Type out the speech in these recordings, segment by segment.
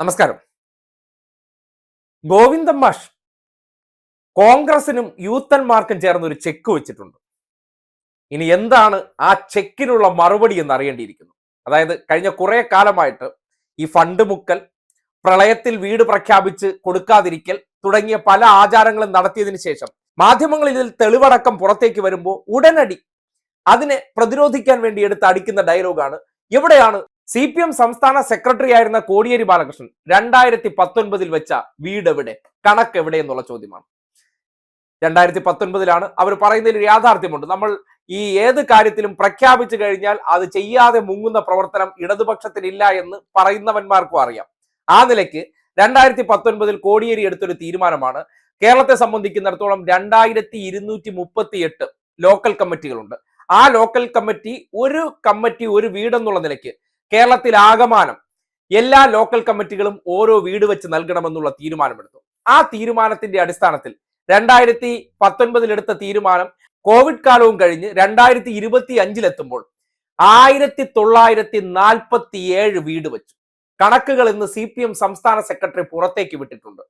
നമസ്കാരം. ഗോവിന്ദൻ മാഷ് കോൺഗ്രസിനും യൂത്തന്മാർക്കും ചേർന്ന് ഒരു ചെക്ക് വെച്ചിട്ടുണ്ട്. ഇനി എന്താണ് ആ ചെക്കിനുള്ള മറുപടി എന്ന് അറിയേണ്ടിയിരിക്കുന്നു. അതായത് കഴിഞ്ഞ കുറെ കാലമായിട്ട് ഈ ഫണ്ട് മുക്കൽ പ്രളയത്തിൽ വീട് പ്രഖ്യാപിച്ച് കൊടുക്കാതിരിക്കൽ തുടങ്ങിയ പല ആചാരങ്ങളും നടത്തിയതിനു ശേഷം മാധ്യമങ്ങളിൽ ഇതിൽ തെളിവടക്കം പുറത്തേക്ക് വരുമ്പോൾ ഉടനടി അതിനെ പ്രതിരോധിക്കാൻ വേണ്ടി എടുത്ത് അടിക്കുന്ന ഡയലോഗാണ് എവിടെയാണ് സി പി എം സംസ്ഥാന സെക്രട്ടറി ആയിരുന്ന കോടിയേരി ബാലകൃഷ്ണൻ രണ്ടായിരത്തി പത്തൊൻപതിൽ വെച്ച വീട് എവിടെ? കണക്ക് എവിടെ എന്നുള്ള ചോദ്യമാണ്. രണ്ടായിരത്തി പത്തൊൻപതിലാണ് അവർ പറയുന്നതിൽ യാഥാർത്ഥ്യമുണ്ട്. നമ്മൾ ഈ ഏത് കാര്യത്തിലും പ്രഖ്യാപിച്ചു കഴിഞ്ഞാൽ അത് ചെയ്യാതെ മുങ്ങുന്ന പ്രവർത്തനം ഇടതുപക്ഷത്തിനില്ല എന്ന് പറയുന്നവന്മാർക്കും അറിയാം. ആ നിലയ്ക്ക് രണ്ടായിരത്തി പത്തൊൻപതിൽ കോടിയേരി എടുത്തൊരു തീരുമാനമാണ്. കേരളത്തെ സംബന്ധിക്കുന്നിടത്തോളം രണ്ടായിരത്തി ഇരുന്നൂറ്റി മുപ്പത്തി എട്ട് ലോക്കൽ കമ്മിറ്റികളുണ്ട്. ആ ലോക്കൽ കമ്മിറ്റി ഒരു കമ്മിറ്റി ഒരു വീടെന്നുള്ള നിലയ്ക്ക് കേരളത്തിൽ ആകമാനം എല്ലാ ലോക്കൽ കമ്മിറ്റികളും ഓരോ വീട് വെച്ച് നൽകണമെന്നുള്ള തീരുമാനമെടുത്തു. ആ തീരുമാനത്തിന്റെ അടിസ്ഥാനത്തിൽ രണ്ടായിരത്തി പത്തൊൻപതിലെടുത്ത തീരുമാനം കോവിഡ് കാലവും കഴിഞ്ഞ് രണ്ടായിരത്തി ഇരുപത്തി അഞ്ചിലെത്തുമ്പോൾ ആയിരത്തി തൊള്ളായിരത്തി നാൽപ്പത്തി ഏഴ് വീട് വെച്ചു. കണക്കുകൾ ഇന്ന് സി പി എം സംസ്ഥാന സെക്രട്ടറി പുറത്തേക്ക് വിട്ടിട്ടുണ്ട്.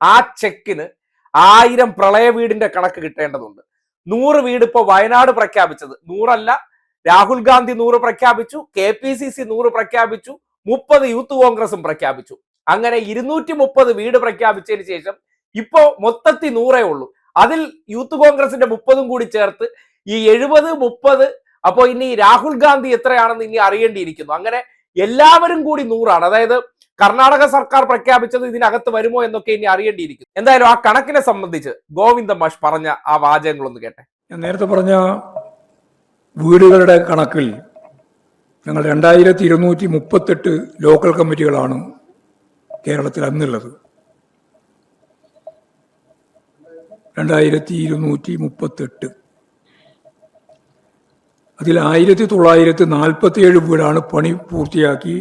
ആ ചെക്കിന് ആയിരം പ്രളയ വീടിന്റെ കണക്ക് കിട്ടേണ്ടതുണ്ട്. നൂറ് വീട് ഇപ്പോൾ വയനാട് പ്രഖ്യാപിച്ചത്. നൂറല്ല രാഹുൽ ഗാന്ധി നൂറ് പ്രഖ്യാപിച്ചു കെ പി സി സി നൂറ് പ്രഖ്യാപിച്ചു മുപ്പത് യൂത്ത് കോൺഗ്രസും പ്രഖ്യാപിച്ചു. അങ്ങനെ ഇരുന്നൂറ്റി മുപ്പത് വീട് പ്രഖ്യാപിച്ചതിന് ശേഷം ഇപ്പോ മൊത്തത്തിൽ നൂറേ ഉള്ളൂ. അതിൽ യൂത്ത് കോൺഗ്രസിന്റെ മുപ്പതും കൂടി ചേർത്ത് ഈ എഴുപത് മുപ്പത് അപ്പോ ഇനി രാഹുൽ ഗാന്ധി എത്രയാണെന്ന് ഇനി അറിയേണ്ടിയിരിക്കുന്നു. അങ്ങനെ എല്ലാവരും കൂടി നൂറാണ്. അതായത് കർണാടക സർക്കാർ പ്രഖ്യാപിച്ചത് ഇതിനകത്ത് വരുമോ എന്നൊക്കെ ഇനി അറിയേണ്ടിയിരിക്കുന്നു. എന്തായാലും ആ കണക്കിനെ സംബന്ധിച്ച് ഗോവിന്ദ മാഷ് പറഞ്ഞ ആ വാചകങ്ങളൊന്ന് കേട്ടെ. ഞാൻ നേരത്തെ പറഞ്ഞ വീടുകളുടെ കണക്കിൽ ഞങ്ങൾ രണ്ടായിരത്തി ഇരുന്നൂറ്റി മുപ്പത്തെട്ട് ലോക്കൽ കമ്മിറ്റികളാണ് കേരളത്തിൽ അന്നുള്ളത്. രണ്ടായിരത്തി ഇരുന്നൂറ്റി മുപ്പത്തെട്ട് അതിൽ ആയിരത്തി തൊള്ളായിരത്തി നാൽപ്പത്തിയേഴ് വീടാണ് പണി പൂർത്തിയാക്കി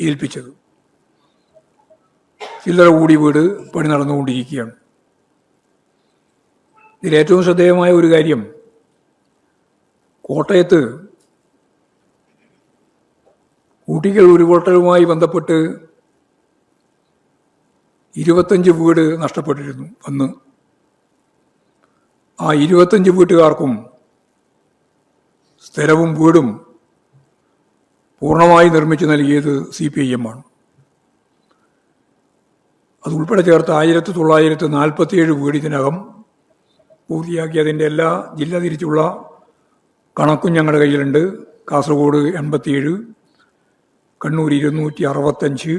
ഏൽപ്പിച്ചത്. ചില്ലറ കൂടി വീട് പണി നടന്നുകൊണ്ടിരിക്കുകയാണ്. ഇതിൽ ഏറ്റവും ശ്രദ്ധേയമായ ഒരു കാര്യം കോട്ടയത്ത് ഊട്ടിക്കൽ ഉരുൾപൊട്ടലുമായി ബന്ധപ്പെട്ട് ഇരുപത്തഞ്ച് വീട് നഷ്ടപ്പെട്ടിരുന്നു അന്ന്. ആ ഇരുപത്തഞ്ച് വീട്ടുകാർക്കും സ്ഥലവും വീടും പൂർണമായി നിർമ്മിച്ചു നൽകിയത് സി പി ഐ എം ആണ്. അതുൾപ്പെടെ ചേർത്ത് ആയിരത്തി തൊള്ളായിരത്തി നാൽപ്പത്തിയേഴ് വീട് ഇതിനകം പൂർത്തിയാക്കി അതിന്റെ എല്ലാ ജില്ല തിരിച്ചുള്ള കണക്കും ഞങ്ങളുടെ കയ്യിലുണ്ട്. കാസർഗോഡ് എൺപത്തിയേഴ് കണ്ണൂർ ഇരുന്നൂറ്റി അറുപത്തഞ്ച്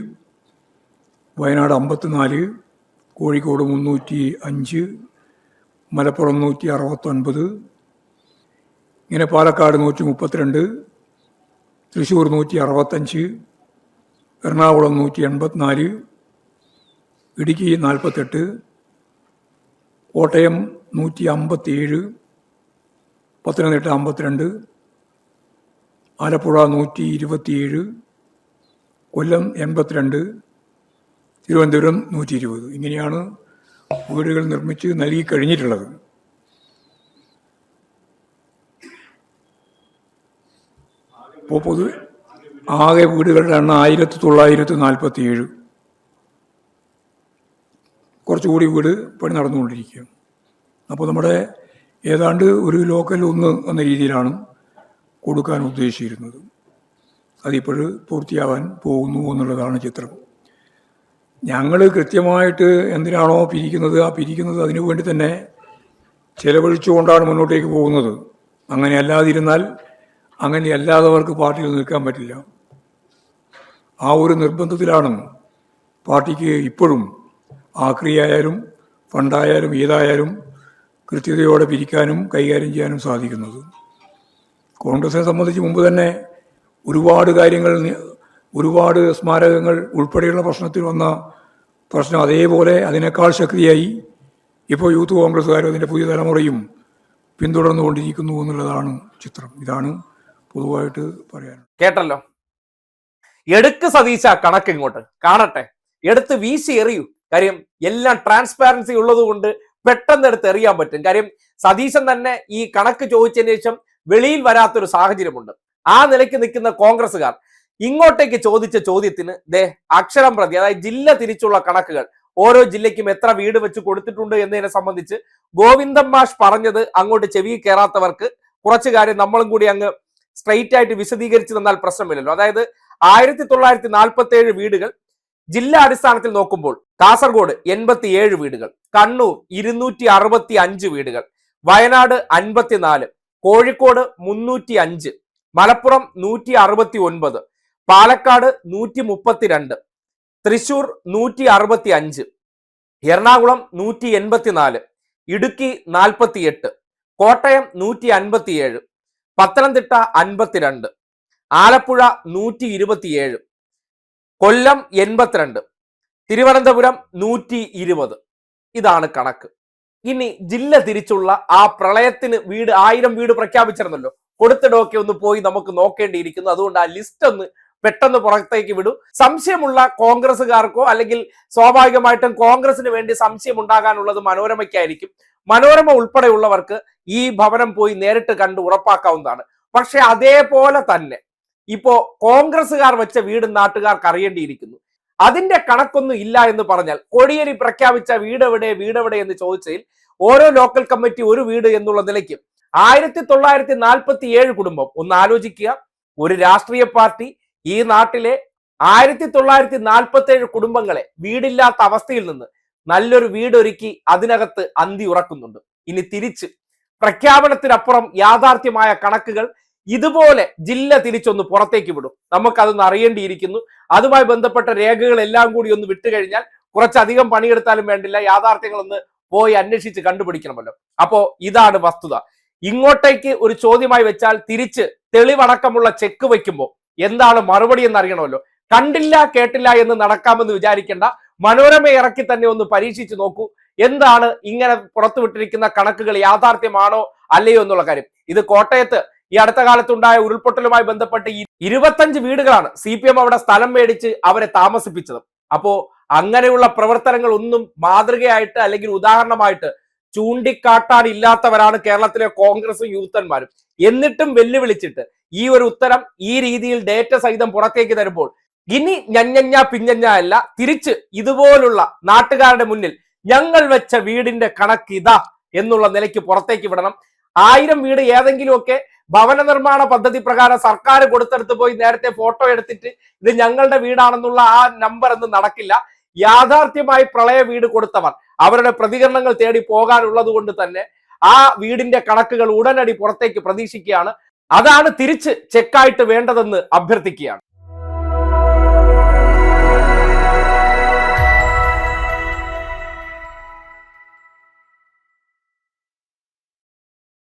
വയനാട് അമ്പത്തിനാല് കോഴിക്കോട് മുന്നൂറ്റി അഞ്ച് മലപ്പുറം നൂറ്റി അറുപത്തൊൻപത് ഇങ്ങനെ പാലക്കാട് നൂറ്റി മുപ്പത്തിരണ്ട് തൃശ്ശൂർ നൂറ്റി അറുപത്തഞ്ച് എറണാകുളം നൂറ്റി എൺപത്തിനാല് ഇടുക്കി നാൽപ്പത്തെട്ട് കോട്ടയം നൂറ്റി അമ്പത്തിയേഴ് പത്തനംതിട്ട അമ്പത്തിരണ്ട് ആലപ്പുഴ നൂറ്റി ഇരുപത്തിയേഴ് കൊല്ലം എൺപത്തിരണ്ട് തിരുവനന്തപുരം നൂറ്റി ഇരുപത്. ഇങ്ങനെയാണ് വീടുകൾ നിർമ്മിച്ച് നൽകി കഴിഞ്ഞിട്ടുള്ളത്. ഇപ്പോൾ പൊതു ആകെ വീടുകളുടെ എണ്ണം ആയിരത്തി തൊള്ളായിരത്തി നാൽപ്പത്തി ഏഴ് കുറച്ചുകൂടി വീട് പണി നടന്നുകൊണ്ടിരിക്കുകയാണ്. അപ്പോൾ നമ്മുടെ ഏതാണ്ട് ഒരു ലോക്കൽ ഒന്ന് എന്ന രീതിയിലാണ് കൊടുക്കാൻ ഉദ്ദേശിച്ചിരുന്നത്. അതിപ്പോൾ പൂർത്തിയാവാൻ പോകുന്നു എന്നുള്ളതാണ് ചിത്രം. ഞങ്ങൾ കൃത്യമായിട്ട് എന്തിനാണോ പിരിക്കുന്നത്? ആ പിരിക്കുന്നത് അതിനു വേണ്ടി തന്നെ ചെലവഴിച്ചുകൊണ്ടാണ് മുന്നോട്ടേക്ക് പോകുന്നത്. അങ്ങനെ അല്ലാതിരുന്നാൽ അങ്ങനെ അല്ലാത്തവർക്ക് പാർട്ടിയിൽ നിൽക്കാൻ പറ്റില്ല. ആ ഒരു നിർബന്ധത്തിലാണ് പാർട്ടിക്ക് ഇപ്പോഴും ആക്രിയായാലും ഫണ്ടായാലും ഏതായാലും കൃത്യതയോടെ പിരിക്കാനും കൈകാര്യം ചെയ്യാനും സാധിക്കുന്നത്. കോൺഗ്രസിനെ സംബന്ധിച്ച് മുമ്പ് തന്നെ ഒരുപാട് കാര്യങ്ങൾ ഒരുപാട് സ്മാരകങ്ങൾ ഉൾപ്പെടെയുള്ള പ്രശ്നത്തിൽ വന്ന പ്രശ്നം അതേപോലെ അതിനേക്കാൾ ശക്തിയായി ഇപ്പോൾ യൂത്ത് കോൺഗ്രസ്സുകാരും അതിന്റെ പുതിയ തലമുറയും പിന്തുടർന്നുകൊണ്ടിരിക്കുന്നു എന്നുള്ളതാണ് ചിത്രം. ഇതാണ് പൊതുവായിട്ട് പറയാൻ കേട്ടല്ലോ. എടുക്ക് സതീശ കണക്ക് ഇങ്ങോട്ട്. കാണട്ടെ. എടുത്ത് വീശി എറിയൂ. കാര്യം എല്ലാം ട്രാൻസ്പാരൻസി ഉള്ളത് കൊണ്ട് പെട്ടെന്ന് എടുത്ത് എറിയാൻ പറ്റും. കാര്യം സതീശൻ തന്നെ ഈ കണക്ക് ചോദിച്ചതിന് ശേഷം വെളിയിൽ വരാത്തൊരു സാഹചര്യമുണ്ട്. ആ നിലയ്ക്ക് നിൽക്കുന്ന കോൺഗ്രസ്സുകാർ ഇങ്ങോട്ടേക്ക് ചോദിച്ച ചോദ്യത്തിന് ദേ അക്ഷരം പ്രതി അതായത് ജില്ല തിരിച്ചുള്ള കണക്കുകൾ ഓരോ ജില്ലയ്ക്കും എത്ര വീട് വെച്ച് കൊടുത്തിട്ടുണ്ട് എന്നതിനെ സംബന്ധിച്ച് ഗോവിന്ദൻ മാഷ് പറഞ്ഞത് അങ്ങോട്ട് ചെവി കയറാത്തവർക്ക് കുറച്ച് കാര്യം നമ്മളും കൂടി അങ്ങ് സ്ട്രെയിറ്റ് ആയിട്ട് വിശദീകരിച്ചു തന്നാൽ പ്രശ്നമില്ലല്ലോ. അതായത് ആയിരത്തി തൊള്ളായിരത്തി നാൽപ്പത്തി ഏഴ് വീടുകൾ ജില്ലാ അടിസ്ഥാനത്തിൽ നോക്കുമ്പോൾ കാസർഗോഡ് എൺപത്തിയേഴ് വീടുകൾ കണ്ണൂർ ഇരുന്നൂറ്റി അറുപത്തി അഞ്ച് വീടുകൾ വയനാട് അൻപത്തിനാല് കോഴിക്കോട് മുന്നൂറ്റി അഞ്ച് മലപ്പുറം നൂറ്റി അറുപത്തി ഒൻപത് പാലക്കാട് നൂറ്റി മുപ്പത്തിരണ്ട് തൃശൂർ നൂറ്റി അറുപത്തി അഞ്ച് എറണാകുളം നൂറ്റി എൺപത്തിനാല് ഇടുക്കി നാൽപ്പത്തിയെട്ട് കോട്ടയം നൂറ്റി അൻപത്തിയേഴ് പത്തനംതിട്ട അൻപത്തിരണ്ട് ആലപ്പുഴ നൂറ്റി ഇരുപത്തിയേഴ് കൊല്ലം എൺപത്തിരണ്ട് തിരുവനന്തപുരം നൂറ്റി ഇരുപത്. ഇതാണ് കണക്ക്. ഇനി ജില്ല തിരിച്ചുള്ള ആ പ്രളയത്തിന് വീട് ആയിരം വീട് പ്രഖ്യാപിച്ചിരുന്നല്ലോ. കൊടുത്തിടമൊക്കെ ഒന്ന് പോയി നമുക്ക് നോക്കേണ്ടിയിരിക്കുന്നു. അതുകൊണ്ട് ആ ലിസ്റ്റ് ഒന്ന് പെട്ടെന്ന് പുറത്തേക്ക് വിടും. സംശയമുള്ള കോൺഗ്രസ്സുകാർക്കോ അല്ലെങ്കിൽ സ്വാഭാവികമായിട്ടും കോൺഗ്രസിന് വേണ്ടി സംശയം ഉണ്ടാകാനുള്ളത് മനോരമയ്ക്കായിരിക്കും. മനോരമ ഉൾപ്പെടെയുള്ളവർക്ക് ഈ ഭവനം പോയി നേരിട്ട് കണ്ട് ഉറപ്പാക്കാവുന്നതാണ്. പക്ഷെ അതേപോലെ തന്നെ ഇപ്പോ കോൺഗ്രസ്സുകാർ വെച്ച വീട് നാട്ടുകാർക്ക് അറിയേണ്ടിയിരിക്കുന്നു. അതിന്റെ കണക്കൊന്നും ഇല്ല എന്ന് പറഞ്ഞാൽ കോടിയേരി പ്രഖ്യാപിച്ച വീടെവിടെ വീടെവിടെ എന്ന് ചോദിച്ചതിൽ ഓരോ ലോക്കൽ കമ്മിറ്റി ഒരു വീട് എന്നുള്ള നിലയ്ക്ക് ആയിരത്തി തൊള്ളായിരത്തി നാൽപ്പത്തി ഏഴ് കുടുംബം ഒന്ന് ആലോചിക്കുക. ഒരു രാഷ്ട്രീയ പാർട്ടി ഈ നാട്ടിലെ ആയിരത്തി തൊള്ളായിരത്തി നാൽപ്പത്തി ഏഴ് കുടുംബങ്ങളെ വീടില്ലാത്ത അവസ്ഥയിൽ നിന്ന് നല്ലൊരു വീടൊരുക്കി അതിനകത്ത് അന്തി ഉറക്കുന്നുണ്ട്. ഇനി തിരിച്ച് പ്രഖ്യാപനത്തിനപ്പുറം യാഥാർത്ഥ്യമായ കണക്കുകൾ ഇതുപോലെ ജില്ല തിരിച്ചൊന്ന് പുറത്തേക്ക് വിടും. നമുക്കതൊന്ന് അറിയേണ്ടിയിരിക്കുന്നു. അതുമായി ബന്ധപ്പെട്ട രേഖകളെല്ലാം കൂടി ഒന്ന് വിട്ടുകഴിഞ്ഞാൽ കുറച്ചധികം പണിയെടുത്താലും വേണ്ടില്ല. യാഥാർത്ഥ്യങ്ങളൊന്ന് പോയി അന്വേഷിച്ച് കണ്ടുപിടിക്കണമല്ലോ. അപ്പോ ഇതാണ് വസ്തുത. ഇങ്ങോട്ടേക്ക് ഒരു ചോദ്യമായി വെച്ചാൽ തിരിച്ച് തെളിവടക്കമുള്ള ചെക്ക് വയ്ക്കുമ്പോൾ എന്താണ് മറുപടി എന്ന് അറിയണമല്ലോ. കണ്ടില്ല കേട്ടില്ല എന്ന് നടക്കാമെന്ന് വിചാരിക്കേണ്ട. മനോരമ ഇറക്കി തന്നെ ഒന്ന് പരീക്ഷിച്ചു നോക്കൂ. എന്താണ് ഇങ്ങനെ പുറത്തുവിട്ടിരിക്കുന്ന കണക്കുകൾ യാഥാർത്ഥ്യമാണോ അല്ലയോ എന്നുള്ള കാര്യം. ഇത് കോട്ടയത്ത് ഈ അടുത്ത കാലത്തുണ്ടായ ഉരുൾപൊട്ടലുമായി ബന്ധപ്പെട്ട് ഇരുപത്തഞ്ച് വീടുകളാണ് സി പി എം അവിടെ സ്ഥലം മേടിച്ച് അവരെ താമസിപ്പിച്ചത്. അപ്പോ അങ്ങനെയുള്ള പ്രവർത്തനങ്ങൾ ഒന്നും മാതൃകയായിട്ട് അല്ലെങ്കിൽ ഉദാഹരണമായിട്ട് ചൂണ്ടിക്കാട്ടാൻ ഇല്ലാത്തവരാണ് കേരളത്തിലെ കോൺഗ്രസും യൂത്തന്മാരും. എന്നിട്ടും വെല്ലുവിളിച്ചിട്ട് ഈ ഒരു ഉത്തരം ഈ രീതിയിൽ ഡേറ്റ സഹിതം പുറത്തേക്ക് തരുമ്പോൾ ഇനി ഞഞ്ഞഞ്ഞ പിഞ്ഞഞ്ഞ അല്ല തിരിച്ച് ഇതുപോലുള്ള നാട്ടുകാരുടെ മുന്നിൽ ഞങ്ങൾ വെച്ച വീടിന്റെ കണക്ക് ഇതാ എന്നുള്ള നിലയ്ക്ക് പുറത്തേക്ക് വിടണം. ആയിരം വീട് ഏതെങ്കിലുമൊക്കെ ഭവന നിർമ്മാണ പദ്ധതി പ്രകാരം സർക്കാർ കൊടുത്തെടുത്ത് പോയി നേരത്തെ ഫോട്ടോ എടുത്തിട്ട് ഇത് ഞങ്ങളുടെ വീടാണെന്നുള്ള ആ നമ്പർ ഒന്നും നടക്കില്ല. യാഥാർത്ഥ്യമായി പ്രളയ വീട് കൊടുത്തവർ അവരുടെ പ്രതികരണങ്ങൾ തേടി പോകാനുള്ളത് കൊണ്ട് തന്നെ ആ വീടിന്റെ കണക്കുകൾ ഉടനടി പുറത്തേക്ക് പ്രതീക്ഷിക്കുകയാണ്. അതാണ് തിരിച്ച് ചെക്കായിട്ട് വേണ്ടതെന്ന് അഭ്യർത്ഥിക്കുകയാണ്.